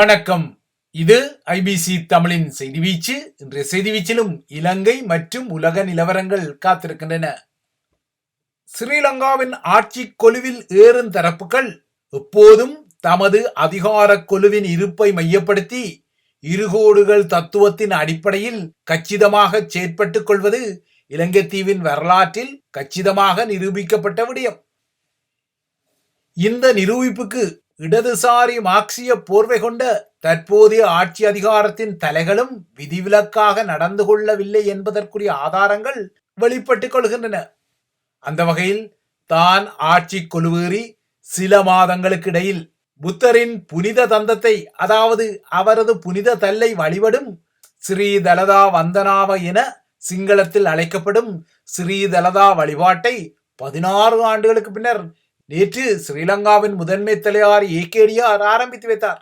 வணக்கம். இது ஐபிசி தமிழின் செய்தி வீச்சு. இன்றைய செய்தி வீச்சிலும் இலங்கை மற்றும் உலக நிலவரங்கள் காத்திருக்கின்றன. ஸ்ரீலங்காவின் ஆட்சி கொலுவில் ஏறும் தரப்புகள் எப்போதும் தமது அதிகார கொலுவின் இருப்பை மையப்படுத்தி இருகோடுகள் தத்துவத்தின் அடிப்படையில் கச்சிதமாக செயற்பட்டுக் கொள்வது இலங்கை தீவின் வரலாற்றில் கச்சிதமாக நிரூபிக்கப்பட்ட விடயம். இந்த நிரூபிப்புக்கு இடதுசாரி மார்க்சிய போர்வை கொண்ட தற்போதைய ஆட்சி அதிகாரத்தின் தலைகளும் விதிவிலக்காக நடந்து கொள்ளவில்லை என்பதற்குரிய ஆதாரங்கள் வெளிப்பட்டுக் கொள்கின்றன. அந்த வகையில் தான் ஆட்சி கொலுவேறி சில மாதங்களுக்கு இடையில் புத்தரின் புனித தந்தத்தை அதாவது அவரது புனித தல்லை வழிபடும் ஸ்ரீ தலதா வந்தனாவ என சிங்களத்தில் அழைக்கப்படும் ஸ்ரீதலதா வழிபாட்டை பதினாறு ஆண்டுகளுக்கு பின்னர் நேற்று ஸ்ரீலங்காவின் முதன்மை தலைவர் ஏகேடிஆர் ஆரம்பித்து வைத்தார்.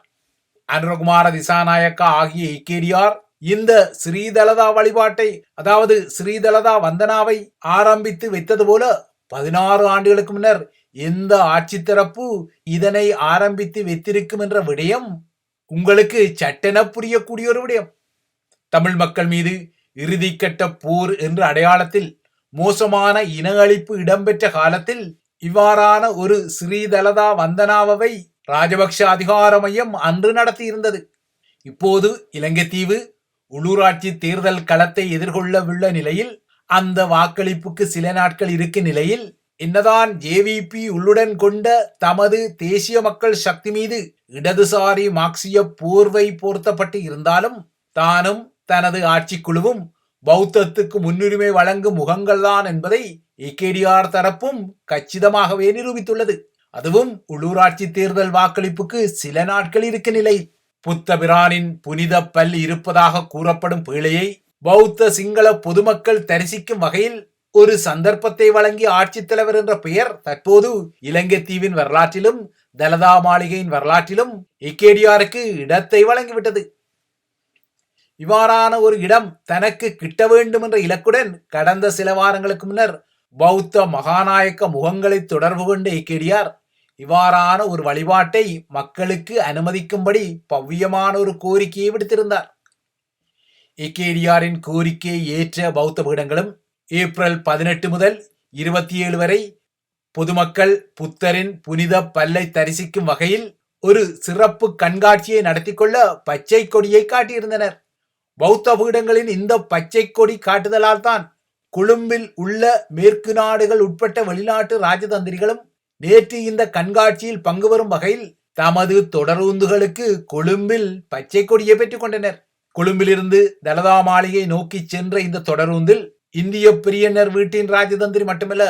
அனுரகுமார திசாநாயக்கா ஆகிய ஏகேடிஆர் இந்த ஸ்ரீதலதா வழிபாட்டை அதாவது ஸ்ரீதலதா வந்தனாவை ஆரம்பித்து வைத்தது போல பதினாறு ஆண்டுகளுக்கு முன்னர் எந்த ஆட்சி தரப்பு இதனை ஆரம்பித்து வைத்திருக்கும் என்ற விடயம் உங்களுக்கு சட்டென புரியக்கூடிய ஒரு விடயம். தமிழ் மக்கள் மீது இறுதிக்கட்ட போர் என்ற அடையாளத்தில் மோசமான இன அழிப்பு இடம்பெற்ற காலத்தில் இவ்வாறான ஒரு ஸ்ரீதலதா வந்தனாவை ராஜபக்ஷ அதிகார மையம் அன்று நடத்தியிருந்தது. இப்போது இலங்கை தீவு உள்ளூராட்சி தேர்தல் களத்தை எதிர்கொள்ளவுள்ள நிலையில் அந்த வாக்களிப்புக்கு சில நாட்கள் இருக்கும் நிலையில் என்னதான் ஜேவிபி உள்ளுடன் கொண்ட தமது தேசிய மக்கள் சக்தி மீது இடதுசாரி மார்க்சிய போர்வை போர்த்தப்பட்டு இருந்தாலும் தானும் தனது ஆட்சிக்குழுவும் பௌத்தத்துக்கு முன்னுரிமை வழங்கும் முகங்கள்தான் என்பதை ஏகேடிஆர் தரப்பும் கச்சிதமாகவே நிரூபித்துள்ளது. அதுவும் உள்ளூராட்சி தேர்தல் வாக்களிப்புக்கு சில நாட்கள் இருக்க நிலை. புத்த பிரானின் புனித பல் இருப்பதாக கூறப்படும் பேழையை பௌத்த சிங்கள பொதுமக்கள் தரிசிக்கும் வகையில் ஒரு சந்தர்ப்பத்தை வழங்கிய ஆட்சித் தலைவர் என்ற பெயர் தற்போது இலங்கை தீவின் வரலாற்றிலும் தலதா மாளிகையின் வரலாற்றிலும் இக்கேடியாருக்கு இடத்தை வழங்கிவிட்டது. இவ்வாறான ஒரு இடம் தனக்கு கிட்ட வேண்டும் என்ற இலக்குடன் கடந்த சில வாரங்களுக்கு முன்னர் பௌத்த மகாநாயக்க முகங்களை தொடர்பு கொண்ட ஏகேடிஆர் இவ்வாறான ஒரு வழிபாட்டை மக்களுக்கு அனுமதிக்கும்படி பவ்யமான ஒரு கோரிக்கையை விடுத்திருந்தார். இக்கேடியாரின் கோரிக்கையை ஏற்ற பௌத்த பீடங்களும் ஏப்ரல் பதினெட்டு முதல் இருபத்தி ஏழு வரை பொதுமக்கள் புத்தரின் புனித பல்லை தரிசிக்கும் வகையில் ஒரு சிறப்பு கண்காட்சியை நடத்தி கொள்ள பச்சை கொடியை காட்டியிருந்தனர். பௌத்த பீடங்களின் இந்த பச்சை கொடி காட்டுதலால் தான் கொழும்பில் உள்ள மேற்கு நாடுகள் உட்பட்ட வெளிநாட்டு ராஜதந்திரிகளும் நேற்று இந்த கண்காட்சியில் பங்கு வரும் வகையில் தமது தொடரூந்துகளுக்கு கொழும்பில் பச்சை கொடியை பெற்றுக் கொண்டனர். கொழும்பிலிருந்து தலதா மாளிகை நோக்கி சென்ற இந்த தொடரூந்தில் இந்திய பிரியனர் வீட்டின் ராஜதந்திரி மட்டுமல்ல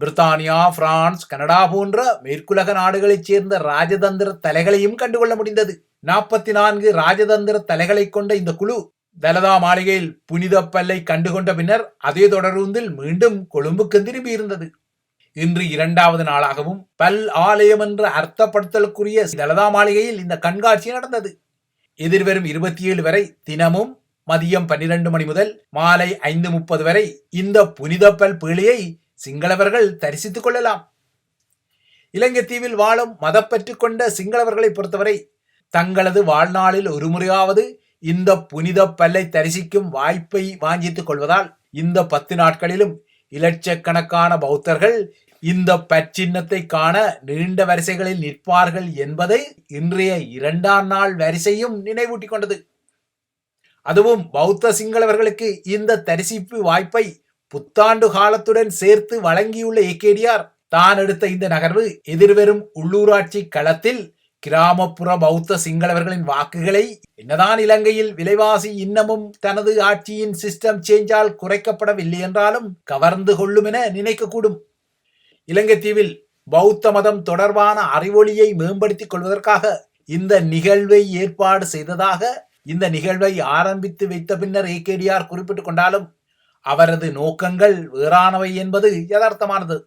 பிரித்தானியா பிரான்ஸ் கனடா போன்ற மேற்குலக நாடுகளைச் சேர்ந்த ராஜதந்திர தலைகளையும் கண்டுகொள்ள முடிந்தது. நாற்பத்தி நான்கு ராஜதந்திர தலைகளை கொண்ட இந்த குழு தலதா மாளிகையில் புனித பல்லை கண்டுகொண்ட பின்னர் அதே தொடர்ந்தில் மீண்டும் கொழும்புக்கு திரும்பி இருந்தது இன்று இரண்டாவது நாளாகவும் பல் ஆலயம் என்ற அர்த்தப்படுத்தலுக்குரிய தலதா மாளிகையில் இந்த கண்காட்சி நடந்தது. எதிர்வரும் இருபத்தி ஏழு வரை தினமும் மதியம் பன்னிரண்டு மணி முதல் மாலை ஐந்து முப்பது வரை இந்த புனித பல் பேழையை சிங்களவர்கள் தரிசித்துக் கொள்ளலாம். இலங்கை தீவில் வாழும் மதப்பற்று கொண்ட சிங்களவர்களை பொறுத்தவரை தங்களது வாழ்நாளில் ஒரு முறையாவது இந்த புனித பல்லை தரிசிக்கும் வாய்ப்பை வாஞ்சித்துக் கொள்வதால் இந்த பத்து நாட்களிலும் இலட்சக்கணக்கான பௌத்தர்கள் இந்த பச்சின்னத்தை காண நீண்ட வரிசைகளில் நிற்பார்கள் என்பதை இன்றைய இரண்டாம் நாள் வரிசையும் நினைவூட்டிக் கொண்டது. அதுவும் பௌத்த சிங்களவர்களுக்கு இந்த தரிசிப்பு வாய்ப்பை புத்தாண்டு காலத்துடன் சேர்த்து வழங்கியுள்ள ஏகேடிஆர் தான் எடுத்த இந்த நகர்வு எதிர்வரும் உள்ளூராட்சி களத்தில் கிராமப்புற பௌத்த சிங்களவர்களின் வாக்குகளை என்னதான் இலங்கையில் விலைவாசி இன்னமும் தனது ஆட்சியின் சிஸ்டம் சேஞ்சால் குறைக்கப்படவில்லை என்றாலும் கவர்ந்து கொள்ளும் என நினைக்கக்கூடும். இலங்கை தீவில் பௌத்த மதம் தொடர்பான அறிவொளியை மேம்படுத்திக் கொள்வதற்காக இந்த நிகழ்வை ஏற்பாடு செய்ததாக இந்த நிகழ்வை ஆரம்பித்து வைத்த பின்னர் ஏகேடிஆர் குறிப்பிட்டுக் கொண்டாலும் அவரது நோக்கங்கள் வேறானவை என்பது யதார்த்தமானது.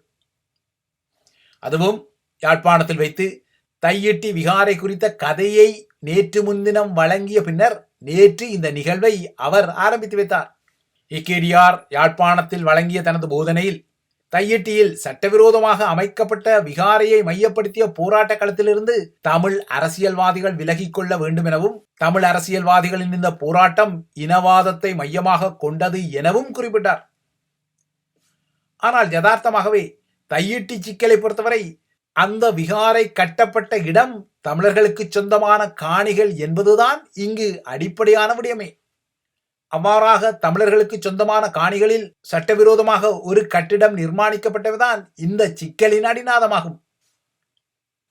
அதுவும் யாழ்ப்பாணத்தில் வைத்து தையிட்டி விகாரை குறித்த கதையை நேற்று முன்தினம் வழங்கிய பின்னர் நேற்று இந்த நிகழ்வை அவர் ஆரம்பித்து வைத்தார். இக்கேடியார் யாழ்ப்பாணத்தில் வழங்கிய தனது போதனையில் தையிட்டியில் சட்டவிரோதமாக அமைக்கப்பட்ட விகாரையை மையப்படுத்திய போராட்ட களத்திலிருந்து தமிழ் அரசியல்வாதிகள் விலகிக்கொள்ள வேண்டும் எனவும் தமிழ் அரசியல்வாதிகளின் இந்த போராட்டம் இனவாதத்தை மையமாக கொண்டது எனவும் குறிப்பிட்டார். ஆனால் யதார்த்தமாகவே தையிட்டி சிக்கலை பொறுத்தவரை அந்த விகாரை கட்டப்பட்ட இடம் தமிழர்களுக்கு சொந்தமான காணிகள் என்பதுதான் இங்கு அடிப்படையான விடயமே. அவ்வாறாக தமிழர்களுக்கு சொந்தமான காணிகளில் சட்டவிரோதமாக ஒரு கட்டிடம் நிர்மாணிக்கப்பட்டதுதான் இந்த சிக்கலின் அடிநாதமாகும்.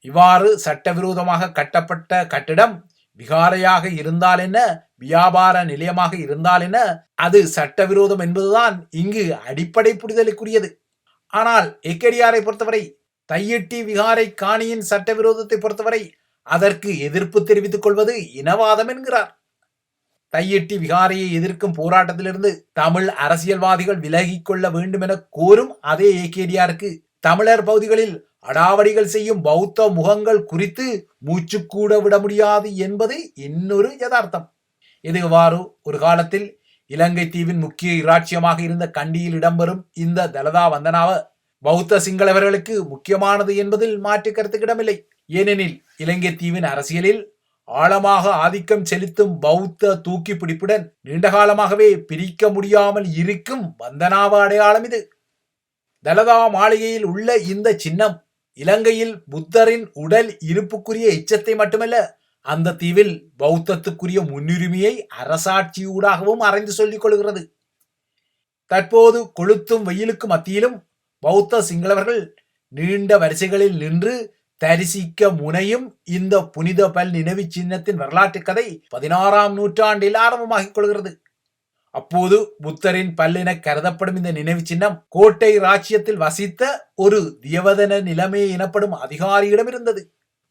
இவ்வாறு சட்டவிரோதமாக கட்டப்பட்ட கட்டிடம் விகாரையாக இருந்தால் என்ன? வியாபார நிலையமாக இருந்தால் என்ன? அது சட்டவிரோதம் என்பதுதான் இங்கு அடிப்படை புரிதலுக்குரியது. ஆனால் எக்கடியாரை பொறுத்தவரை தையிட்டி விகாரை காணியின் சட்டவிரோதத்தை பொறுத்தவரை அதற்கு எதிர்ப்பு தெரிவித்துக் கொள்வது இனவாதம் என்கிறார். தையிட்டி விகாரையை எதிர்க்கும் போராட்டத்திலிருந்து தமிழ் அரசியல்வாதிகள் விலகிக் கொள்ள வேண்டும் என கோரும் அதே ஏகேடியாருக்கு தமிழர் பகுதிகளில் அடாவடிகள் செய்யும் பௌத்த முகங்கள் குறித்து மூச்சு கூட விட முடியாது என்பது இன்னொரு யதார்த்தம். இதுவாறு ஒரு காலத்தில் இலங்கை தீவின் முக்கிய இராச்சியமாக இருந்த கண்டியில் இடம்பெறும் இந்த தலதா வந்தனாவ பௌத்த சிங்களவர்களுக்கு முக்கியமானது என்பதில் மாற்று கருத்துக்கிடமில்லை ஏனெனில் இலங்கை தீவின் அரசியலில் ஆழமாக ஆதிக்கம் செலுத்தும் பௌத்த தூக்கி பிடிப்புடன் நீண்டகாலமாகவே பிரிக்க முடியாமல் இருக்கும் வந்தனாவ அடையாளம் இது. தலதா மாளிகையில் உள்ள இந்த சின்னம் இலங்கையில் புத்தரின் உடல் இருப்புக்குரிய எச்சத்தை மட்டுமல்ல அந்த தீவில் பௌத்தத்துக்குரிய முன்னுரிமையை அரசாட்சியூடாகவும் அறைந்து சொல்லிக் கொள்கிறது. தற்போது கொளுத்தும் வெயிலுக்கு மத்தியிலும் பௌத்த சிங்களவர்கள் நீண்ட வரிசைகளில் நின்று தரிசிக்க முனையும் இந்த புனித பல் நினைவு சின்னத்தின் வரலாற்று கதை பதினாறாம் நூற்றாண்டில் ஆரம்பமாகிக் கொள்கிறது. அப்போது புத்தரின் பல்லின கருதப்படும் இந்த நினைவு சின்னம் கோட்டை ராச்சியத்தில் வசித்த ஒரு தியவதன நிலைமை எனப்படும் அதிகாரியிடம் இருந்தது.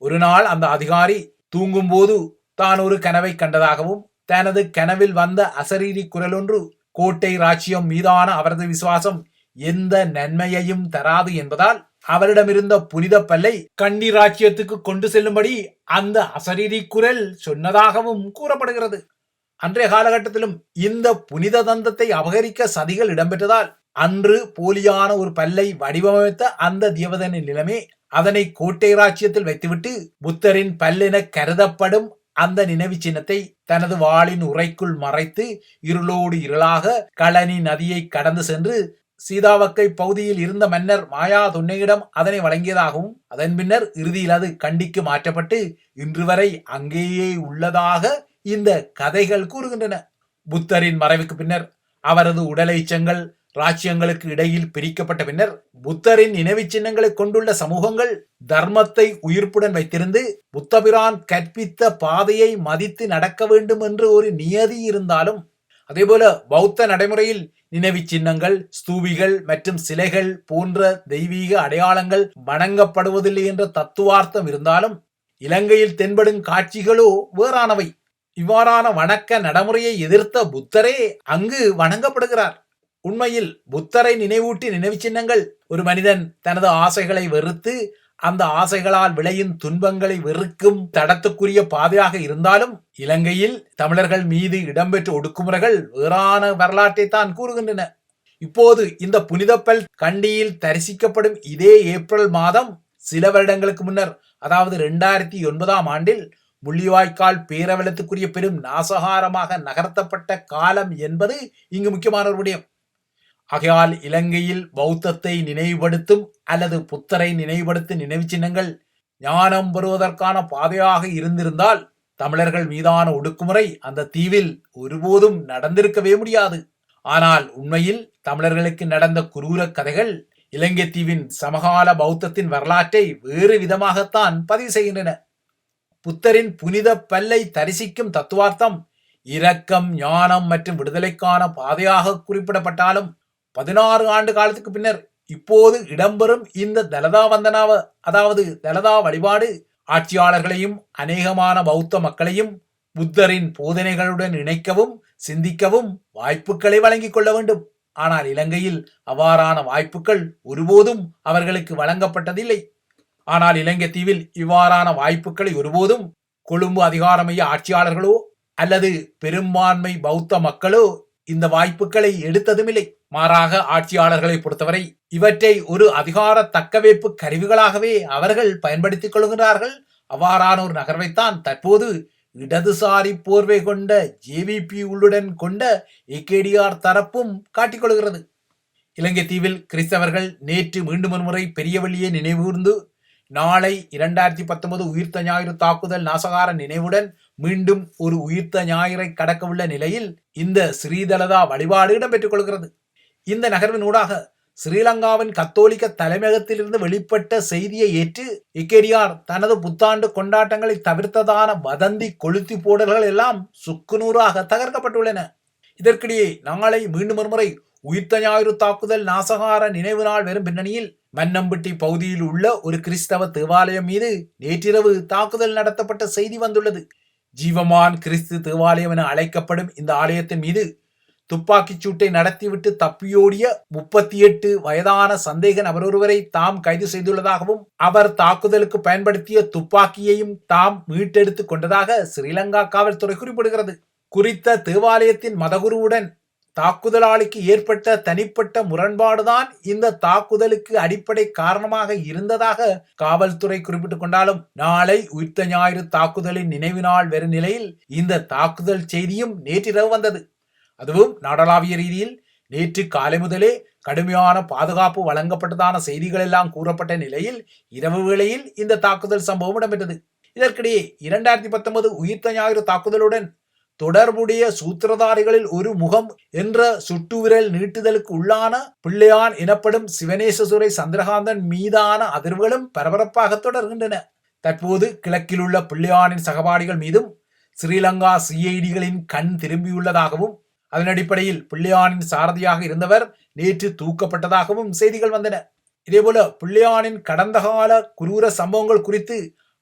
ஒரு நாள் அந்த அதிகாரி தூங்கும்போது தான் ஒரு கனவை கண்டதாகவும் தனது கனவில் வந்த அசரீரி குரல் ஒன்று கோட்டை ராச்சியம் மீதான அவரது விசுவாசம் எந்த நன்மையையும் தராது என்பதால் அவரிடமிருந்த புனித பல்லை கண்டி ராஜ்யத்துக்கு கொண்டு செல்லும்படி அந்த அசரீரி குரல் சொன்னதாகவும் கூறப்படுகிறது. அன்றைய காலகட்டத்திலும் இந்த புனித தந்தத்தை அபகரிக்க சதிகள் இடம்பெற்றதால் அன்று போலியான ஒரு பல்லை வடிவமைத்த அந்த தேவதனின் நிலைமை அதனை கோட்டை ராஜ்யத்தில் வைத்துவிட்டு புத்தரின் பல்லென கருதப்படும் அந்த நினைவு சின்னத்தை தனது வாளின் உரைக்குள் மறைத்து இருளோடு இருளாக களனி நதியை கடந்து சென்று சீதாவக்கை பகுதியில் இருந்த மன்னர் மாயா துன்னையிடம் அதனை வழங்கியதாகவும் அதன் பின்னர் இறுதியில் அது கண்டிக்கு மாற்றப்பட்டு இன்று வரை அங்கேயே உள்ளதாக இந்த கதைகள் கூறுகின்றன. புத்தரின் மறைவுக்கு பின்னர் அவரது உடலைச்சங்கள் ராஜ்யங்களுக்கு இடையில் பிரிக்கப்பட்ட பின்னர் புத்தரின் நினைவு சின்னங்களை கொண்டுள்ள சமூகங்கள் தர்மத்தை உயிர்ப்புடன் வைத்திருந்து புத்தபிரான் கற்பித்த பாதையை மதித்து நடக்க வேண்டும் என்று ஒரு நியதி இருந்தாலும் அதேபோல பௌத்த நடைமுறையில் நினைவு சின்னங்கள் ஸ்தூபிகள் மற்றும் சிலைகள் போன்ற தெய்வீக அடையாளங்கள் வணங்கப்படுவதில்லை என்ற தத்துவார்த்தம் இருந்தாலும் இலங்கையில் தென்படும் காட்சிகளோ வேறானவை. இவ்வாறான வணக்க நடைமுறையை எதிர்த்த புத்தரே அங்கு வணங்கப்படுகிறார். உண்மையில் புத்தரை நினைவூட்டி நினைவு சின்னங்கள் ஒரு மனிதன் தனது ஆசைகளை வெறுத்து அந்த ஆசைகளால் விளையும் துன்பங்களை வெறுக்கும் தடத்துக்குரிய பாதையாக இருந்தாலும் இலங்கையில் தமிழர்கள் மீது இடம்பெற்ற ஒடுக்குமுறைகள் வேறான வரலாற்றை தான் கூறுகின்றன. இப்போது இந்த புனிதப்பல் கண்டியில் தரிசிக்கப்படும் இதே ஏப்ரல் மாதம் சில வருடங்களுக்கு முன்னர் அதாவது இரண்டாயிரத்தி ஒன்பதாம் ஆண்டில் முள்ளிவாய்க்கால் பேரவலத்துக்குரிய பெரும் நாசகாரமாக நகர்த்தப்பட்ட காலம் என்பது இங்கு முக்கியமான ஒரு விடயம். ஆகையால் இலங்கையில் பௌத்தத்தை நினைவுபடுத்தும் அல்லது புத்தரை நினைவுபடுத்தும் நினைவு சின்னங்கள் ஞானம் பெறுவதற்கான பாதையாக இருந்திருந்தால் தமிழர்கள் மீதான ஒடுக்குமுறை அந்த தீவில் ஒருபோதும் நடந்திருக்கவே முடியாது. ஆனால் உண்மையில் தமிழர்களுக்கு நடந்த குரூர கதைகள் இலங்கை தீவின் சமகால பௌத்தத்தின் வரலாற்றை வேறு விதமாகத்தான் பதிவு செய்கின்றன. புத்தரின் புனித பல்லை தரிசிக்கும் தத்துவார்த்தம் இரக்கம் ஞானம் மற்றும் விடுதலைக்கான பாதையாக குறிப்பிடப்பட்டாலும் பதினாறு ஆண்டு காலத்துக்கு பின்னர் இப்போது இடம்பெறும் இந்த தலதா வந்தனாவ அதாவது தலதா வழிபாடு ஆட்சியாளர்களையும் அநேகமான பௌத்த மக்களையும் புத்தரின் போதனைகளுடன் இணைக்கவும் சிந்திக்கவும் வாய்ப்புகளை வழங்கிக் கொள்ள வேண்டும். ஆனால் இலங்கையில் அவ்வாறான வாய்ப்புகள் ஒருபோதும் அவர்களுக்கு வழங்கப்பட்டதில்லை. ஆனால் இலங்கை தீவில் இவ்வாறான வாய்ப்புகளை ஒருபோதும் கொழும்பு அதிகாரமைய ஆட்சியாளர்களோ அல்லது பெரும்பான்மை பௌத்த மக்களோ இந்த வாய்ப்புகளை எடுத்ததுமில்லை. மாறாக ஆட்சியாளர்களை பொறுத்தவரை இவற்றை ஒரு அதிகார தக்கவைப்பு கருவிகளாகவே அவர்கள் பயன்படுத்திக் கொள்கிறார்கள். அவ்வாறான ஒரு நகர்வைத்தான் தற்போது இடதுசாரி போர்வை கொண்ட ஜேவிபி உள்ளுடன் கொண்ட ஏகேடிஆர் தரப்பும் காட்டிக்கொள்கிறது இலங்கை தீவில் கிறிஸ்தவர்கள் நேற்று மீண்டும் ஒரு முறை பெரியவழியை நினைவூர்ந்து நாளை இரண்டாயிரத்தி பத்தொன்பது உயிர்த்த ஞாயிறு தாக்குதல் நாசகார நினைவுடன் மீண்டும் ஒரு உயிர்த்த ஞாயிறை கடக்கவுள்ள நிலையில் இந்த ஸ்ரீதலதா வழிபாடு இடம்பெற்றுக் கொள்கிறது. இந்த நகர்வின் ஊடாக ஸ்ரீலங்காவின் கத்தோலிக்க தலைமையகத்திலிருந்து வெளிப்பட்ட செய்தியை ஏற்று இக்கேடியார் தனது புத்தாண்டு கொண்டாட்டங்களை தவிர்த்ததான வதந்தி கொளுத்தி போடல்கள் எல்லாம் சுக்குநூறாக தகர்க்கப்பட்டுள்ளன. இதற்கிடையே நாளை மீண்டும் ஒருமுறை உயிர்த்த ஞாயிறு தாக்குதல் நாசகார நினைவு நாள் வெறும் பின்னணியில் மன்னம்பட்டி பகுதியில் உள்ள ஒரு கிறிஸ்தவ தேவாலயம் மீது நேற்றிரவு தாக்குதல் நடத்தப்பட்ட செய்தி வந்துள்ளது. ஜீவமான் கிறிஸ்து தேவாலயம் என அழைக்கப்படும் இந்த ஆலயத்தின் மீது துப்பாக்கிச் சூட்டை நடத்திவிட்டு தப்பியோடிய முப்பத்தி எட்டு வயதான சந்தேக நபர் ஒருவரை தாம் கைது செய்துள்ளதாகவும் அவர் தாக்குதலுக்கு பயன்படுத்திய துப்பாக்கியையும் தாம் மீட்டெடுத்துக் கொண்டதாக ஸ்ரீலங்கா காவல்துறை குறிப்பிடுகிறது. குறித்த தேவாலயத்தின் மதகுருவுடன் தாக்குதலாளிக்கு ஏற்பட்ட தனிப்பட்ட முரண்பாடுதான் இந்த தாக்குதலுக்கு அடிப்படை காரணமாக இருந்ததாக காவல்துறை குறிப்பிட்டுக் கொண்டாலும் நாளை உயிர்த்த ஞாயிறு தாக்குதலின் நினைவு நாள் வரும் நிலையில் இந்த தாக்குதல் செய்தியும் நேற்றிரவு வந்தது. அதுவும் நாடளாவிய ரீதியில் நேற்று காலை முதலே கடுமையான பாதுகாப்பு வழங்கப்பட்டதான செய்திகள் எல்லாம் கூறப்பட்ட நிலையில் இரவு வேளையில் இந்த தாக்குதல் சம்பவம் இடம்பெற்றது. இதற்கிடையே இரண்டாயிரத்தி பத்தொன்பது உயிர்த்த ஞாயிறு தாக்குதலுடன் தொடர்புடைய சூத்திரதாரிகளில் ஒரு முகம் என்ற சுட்டுவிரல் நீட்டுதலுக்கு உள்ளான பிள்ளையான் எனப்படும் சிவனேசசுரை சந்திரகாந்தன் மீதான அதிர்வுகளும் பரபரப்பாக தொடர்கின்றன. தற்போது கிழக்கில் உள்ள பிள்ளையானின் சகபாடிகள் மீதும் ஸ்ரீலங்கா சிஐடிகளின் கண் திரும்பியுள்ளதாகவும் அதன் அடிப்படையில் பிள்ளையானின் சாரதியாக இருந்தவர் நேற்று தூக்கப்பட்டதாகவும் செய்திகள் வந்தன. இதேபோல பிள்ளையானின் கடந்த கால குரூர சம்பவங்கள் குறித்து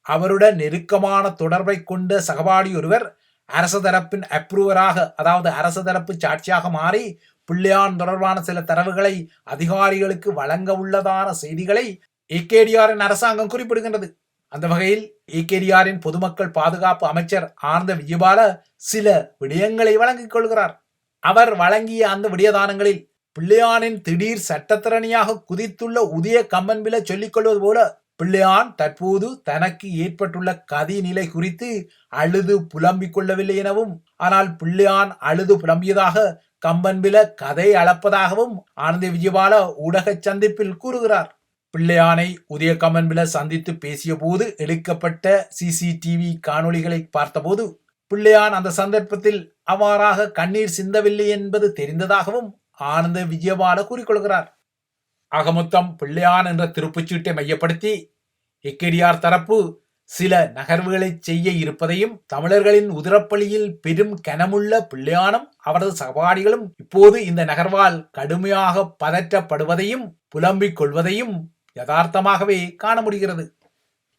அவருடன் நெருக்கமான தொடர்பை கொண்ட சகபாடி ஒருவர் அரச தரப்பின் அப்ரூவராக அதாவது அரசு தரப்பு சாட்சியாக மாறி பிள்ளையான் தொடர்பான சில தரவுகளை அதிகாரிகளுக்கு வழங்க உள்ளதான செய்திகளை ஏகேடிஆரின் அரசாங்கம் குறிப்பிடுகின்றது. அந்த வகையில் ஏகேடிஆரின் பொதுமக்கள் பாதுகாப்பு அமைச்சர் ஆனந்த விஜயபால சில விடயங்களை வழங்கிக் கொள்கிறார். அவர் வழங்கிய அந்த விடயதானங்களில் பிள்ளையானின் திடீர் சட்டத்திறனியாக குதித்துள்ள உதய கம்மன்பில சொல்லிக் கொள்வது போல பிள்ளையான் தற்போது தனக்கு ஏற்பட்டுள்ள கதி நிலை குறித்து அழுது புலம்பிக் கொள்ளவில்லை எனவும் ஆனால் பிள்ளையான் அழுது புலம்பியதாக கம்பன்பில கதை அளப்பதாகவும் ஆனந்த விஜயபால ஊடக சந்திப்பில் கூறுகிறார். பிள்ளையானை உதய கம்பன்பில சந்தித்து பேசிய போது எடுக்கப்பட்ட சிசிடிவி காணொளிகளை பார்த்தபோது பிள்ளையான் அந்த சந்தர்ப்பத்தில் அவ்வாறாக கண்ணீர் சிந்தவில்லை என்பது தெரிந்ததாகவும் ஆனந்த விஜயபால கூறிக்கொள்கிறார் அகமொத்தம் பிள்ளையான் என்ற திருப்புச்சீட்டை மையப்படுத்தி எக்கேடியார் தரப்பு சில நகர்வுகளை செய்ய இருப்பதையும் தமிழர்களின் உதிரப்பள்ளியில் பெரும் கனமுள்ள பிள்ளையானும் அவரது சகபாடிகளும் இப்போது இந்த நகர்வால் கடுமையாக பதற்றப்படுவதையும் புலம்பிக் கொள்வதையும் யதார்த்தமாகவே காண முடிகிறது.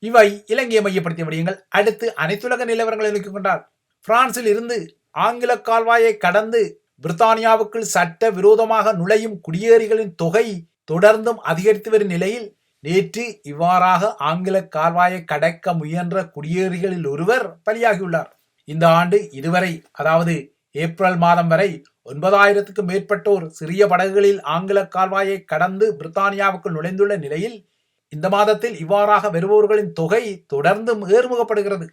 இவை இலங்கையை மையப்படுத்திய விடயங்கள். அடுத்து அனைத்துலக நிலவரங்களை நோக்கிக் கொண்டார் பிரான்சில் இருந்து ஆங்கில கால்வாயை கடந்து பிரித்தானியாவுக்குள் சட்ட விரோதமாக நுழையும் குடியேறிகளின் தொகை தொடர்ந்தும் அதிகரித்து வரும் நிலையில் நேற்று இவ்வாறாக ஆங்கில கால்வாயை கடக்க முயன்ற குடியேறிகளில் ஒருவர் பலியாகியுள்ளார். இந்த ஆண்டு இதுவரை அதாவது ஏப்ரல் மாதம் வரை ஒன்பதாயிரத்துக்கும் மேற்பட்டோர் சிறிய படகுகளில் ஆங்கில கால்வாயை கடந்து பிரித்தானியாவுக்குள் நுழைந்துள்ள நிலையில் இந்த மாதத்தில் இவ்வாறாக வருபவர்களின் தொகை தொடர்ந்தும் ஏறுமுகப்படுகிறது.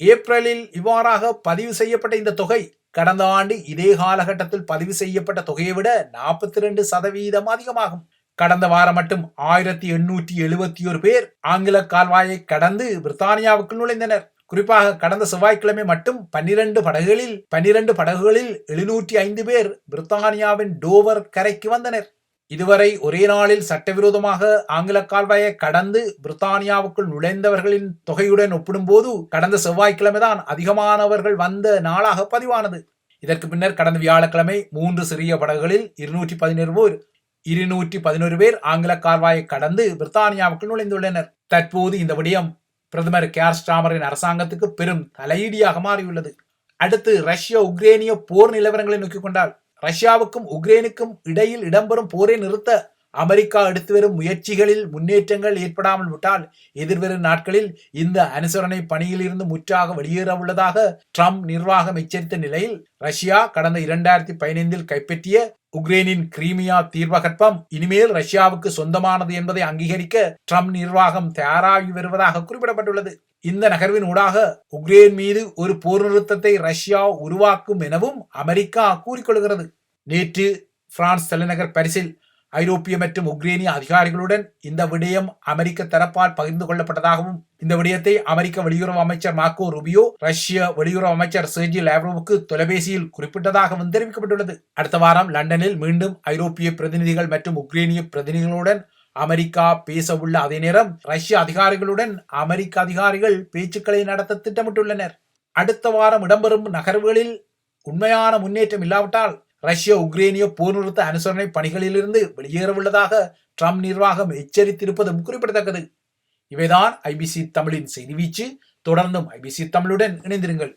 ஏப்ரலில் இவ்வாறாக பதிவு செய்யப்பட்ட இந்த தொகை கடந்த ஆண்டு இதே காலகட்டத்தில் பதிவு செய்யப்பட்ட தொகையை விட நாற்பத்தி ரெண்டு சதவீதம் அதிகமாகும். கடந்த வாரம் மட்டும் ஆயிரத்தி எண்ணூற்றி எழுபத்தி ஒரு பேர் ஆங்கில கால்வாயை கடந்து பிரித்தானியாவுக்குள் நுழைந்தனர். குறிப்பாக கடந்த செவ்வாய்க்கிழமை மட்டும் பன்னிரண்டு படகுகளில் பன்னிரண்டு படகுகளில் எழுநூற்றி ஐந்து பேர் பிரித்தானியாவின் டோவர் கரைக்கு வந்தனர். இதுவரை ஒரே நாளில் சட்டவிரோதமாக ஆங்கில கால்வாயை கடந்து பிரித்தானியாவுக்குள் நுழைந்தவர்களின் தொகையுடன் ஒப்பிடும்போது கடந்த செவ்வாய்க்கிழமைதான் அதிகமானவர்கள் வந்த நாளாக பதிவானது. இதற்கு பின்னர் கடந்த வியாழக்கிழமை மூன்று சிறிய படகுகளில் இருநூற்றி பதினேழு பேர் இருநூற்றி பதினோரு பேர் ஆங்கில கால்வாயை கடந்து பிரித்தானியாவுக்குள் நுழைந்துள்ளனர். தற்போது இந்த விடயம் பிரதமர் கேர் ஸ்டாமரின் அரசாங்கத்துக்கு பெரும் தலையீடியாக மாறியுள்ளது. அடுத்து ரஷ்ய உக்ரேனிய போர் நிலவரங்களை நோக்கிக் கொண்டால் ரஷ்யாவுக்கும் உக்ரைனுக்கும் இடையில் இடம்பெறும் போரை நிறுத்த அமெரிக்கா எடுத்து வரும் முயற்சிகளில் முன்னேற்றங்கள் ஏற்படாமல் விட்டால் எதிர்வரும் நாட்களில் இந்த அனுசரணை பணியிலிருந்து முற்றாக வெளியேற உள்ளதாக ட்ரம்ப் நிர்வாகம் எச்சரித்த நிலையில் ரஷ்யா கடந்த இரண்டாயிரத்தி பதினைந்தில் கைப்பற்றிய உக்ரைனின் கிரீமியா தீர்வகற்பம் இனிமேல் ரஷ்யாவுக்கு சொந்தமானது என்பதை அங்கீகரிக்க ட்ரம்ப் நிர்வாகம் தயாராகி வருவதாக குறிப்பிடப்பட்டுள்ளது. இந்த நகர்வின் ஊடாக உக்ரைன் மீது ஒரு போர் நிறுத்தத்தை ரஷ்யா உருவாக்கும் எனவும் அமெரிக்கா கூறிக்கொள்கிறது. நேற்று பிரான்ஸ் தலைநகர் பரிசில் ஐரோப்பிய மற்றும் உக்ரேனிய அதிகாரிகளுடன் இந்த விடயம் அமெரிக்க தரப்பால் பகிர்ந்து கொள்ளப்பட்டதாகவும் இந்த விடயத்தை அமெரிக்க வெளியுறவு அமைச்சர் மார்க்கோ ருபியோ ரஷ்ய வெளியுறவு அமைச்சர் செர்ஜி லேவ்ரோவுக்கு தொலைபேசியில் குறிப்பிட்டதாகவும் தெரிவிக்கப்பட்டுள்ளது. அடுத்த வாரம் லண்டனில் மீண்டும் ஐரோப்பிய பிரதிநிதிகள் மற்றும் உக்ரேனிய பிரதிநிதிகளுடன் அமெரிக்கா பேச உள்ள அதே நேரம் ரஷ்ய அதிகாரிகளுடன் அமெரிக்க அதிகாரிகள் பேச்சுக்களை நடத்த திட்டமிட்டுள்ளனர். அடுத்த வாரம் இடம்பெறும் நகர்வுகளில் உண்மையான முன்னேற்றம் இல்லாவிட்டால் ரஷ்ய உக்ரேனிய போர் நிறுத்த அனுசரணை பணிகளிலிருந்து வெளியேறவுள்ளதாக ட்ரம்ப் நிர்வாகம் எச்சரித்திருப்பதும் குறிப்பிடத்தக்கது. இவைதான் ஐபிசி தமிழின் செய்தி வீச்சு. தொடர்ந்தும் ஐபிசி தமிழுடன் இணைந்திருங்கள்.